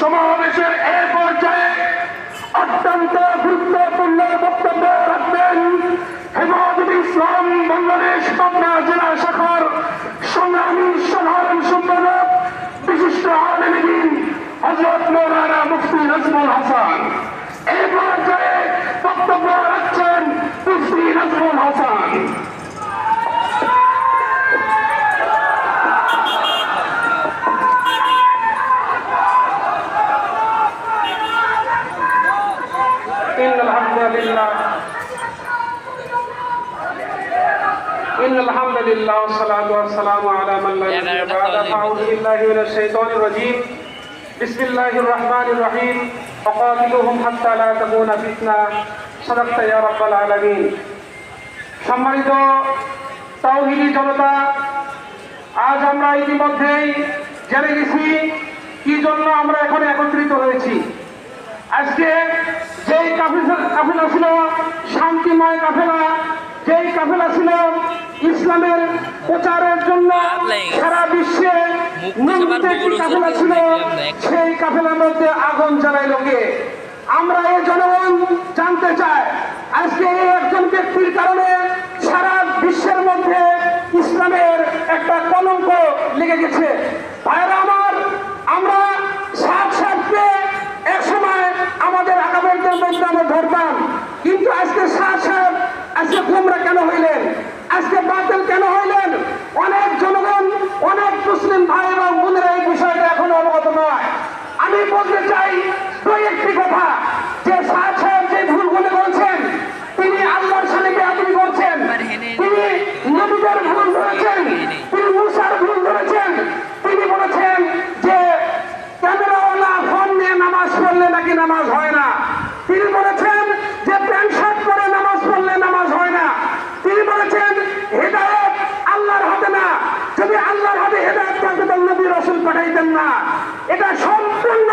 সমাবেশের এ পর্যায়ে অত্যন্ত গুরুত্বপূর্ণ বক্তব্য রাখবেন হেফাজত ইসলাম বাংলাদেশ পাবনা জেলা শাখার সংগ্রামী সাধারণ সম্পাদক, বিশিষ্ট আলমদিন হজরত মৌলানা মুফতি নজমুল হাসান। এই পর্যায়ে বক্তব্য রাখছেন মুফতি নজমুল হাসান। إن الحمد لله والصلاة والسلام على من لا نبي بعد أعوذ بالله من الشيطان الرجيم بسم الله الرحمن الرحيم وقاتلوهم حتى لا تكون فتنة صدقت يا رب العالمين সম্মানিত তাওহিদি জনতা আজ আমরা ইতিমধ্যেই জেনে গেছি কি জন্য আমরা এখানে একত্রিত হয়েছি আজকে যেই কাফেলা কাফেলা ছিল শান্তিময় কাফেলা যেই কাফেলা ছিল ইসলামের প্রচারের জন্য সারা বিশ্বে কাফেলা ছিল, সেই কাফেলার মধ্যে আগুন জ্বালাই লোকে আমরা এই জনগণ জানতে চাই আজকে এই একজন ব্যক্তির কারণে সারা বিশ্বের মধ্যে ইসলামের একটা কলঙ্ক লেগে গেছে ভাইরা আমার আমরা সাত সাতকে এক সময় আমাদের আগামীদের মধ্যে আমরা ধরতাম কিন্তু আজকে সাত সাত আজকে তোমরা কেন হইলেন? আজকে বাতিল কেন হইলেন? অনেক জনগণ, অনেক মুসলিম ভাই এবং বোনেরা এই বিষয়টা এখনও অবগত নয়। আমি বলতে চাই, দুই একটি কথা। যে সাত সাহেব যে ভুলগুলো বলছেন তিনি আল্লাহর সাথে বেআদবি করছেন। তিনি নবীদের ভুল ধরেছেন, তিনি মুসার ভুল ধরেছেন। তিনি বলেছেন যে ক্যামেরাওয়ালা ফোন নিয়ে নামাজ পড়লে নাকি নামাজ হয় না? তিনি বলেছেন যে প্যান্ট শার্ট পরে নামাজ পড়লে নামাজ হয় না এটা সম্পূর্ণ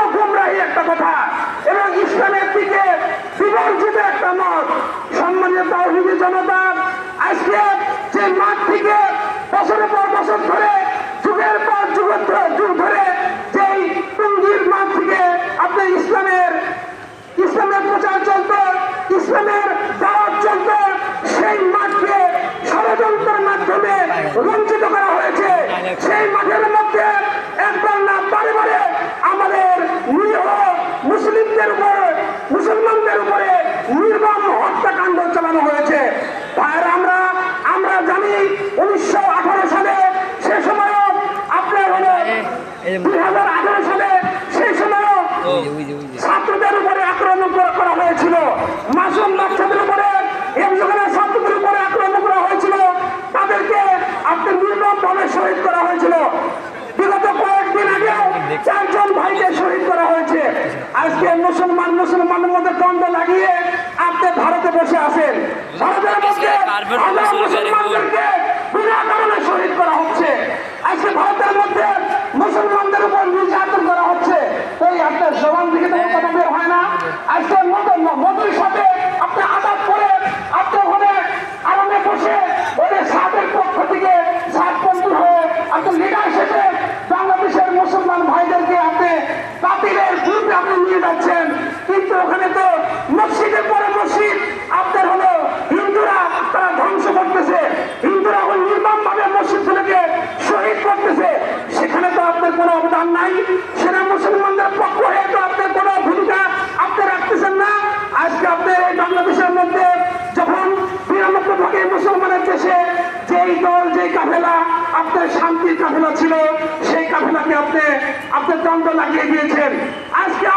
একটা কথা। ইসলামের একটা যে থেকে বছরের পর বছর ধরে যুগের পর যুগ ধরে- যুগ ধরে যেই টুঙ্গির মাঠ থেকে আপনি ইসলামের ইসলামের প্রচার চলত ইসলামের দাওয়াত চলত সেই মাঠকে ষড়যন্ত্রের মাধ্যমে বঞ্চিত করা হয়েছে সেই মাঠের মধ্যে একবার না বারে বারে আমাদের নিরীহ মুসলিমদের উপর মুসলমানদের উপরে নির্মম হত্যাকাণ্ড চালানো হয়েছে ভাইয়েরা আমরা আমরা জানি উনিশশো আঠারো সালে সে সময়ও আপনার হলো দুই হাজার আঠারো সালে সেই সময়ও ছাত্রদের উপরে আক্রমণ করা- হয়েছিল। মাসুম বাচ্চাদের উপরে ছাত্রদের উপরে আক্রমণ করা হয়েছিল। তাদেরকে আপনি নির্মমভাবে শহীদ করা হয়েছিল। বিগত কয়েকদিন আগেও চারজন ভাইকে শহীদ করা হয়েছে। আজকে মুসলমান মুসলমানের মধ্যে দ্বন্দ্ব লাগিয়ে আপনি ভারতে বসে আছেন। ভারতের মধ্যে মুসলমানদেরকে বিনা কারণে শহীদ করা হচ্ছে। আজকে ভারতের মধ্যে মুসলমানদের উপর নির্যাতন করা হচ্ছে। এই আপনার জবান থেকে তো কথা বের হয় না। আজকে মধু মধুর সাথে আপনি আঘাত করে আপনি ওখানে আরামে বসে ওদের সাতের পক্ষ থেকে বন্ধু হয়ে আপনি লিডার শেষে বাংলাদেশের মুসলমান ভাইদেরকে আপনি বাতিলের গ্রুপে আপনি নিয়ে যাচ্ছেন। কিন্তু ওখানে তো মসজিদের পরে নাই। সেটা মুসলমানদের পক্ষ হয়ে তো আপনার কোনো ভূমিকা আপনি রাখতেছেন না। আজকে আপনার এই বাংলাদেশের মধ্যে যখন বিরানব্বই ভাগে মুসলমানের দেশে যেই দল, যেই কাফেলা, আপনার শান্তির কাফেলা ছিল, সেই কাফেলাকে আপনি, আপনার দ্বন্দ্ব লাগিয়ে দিয়েছেন। আজকে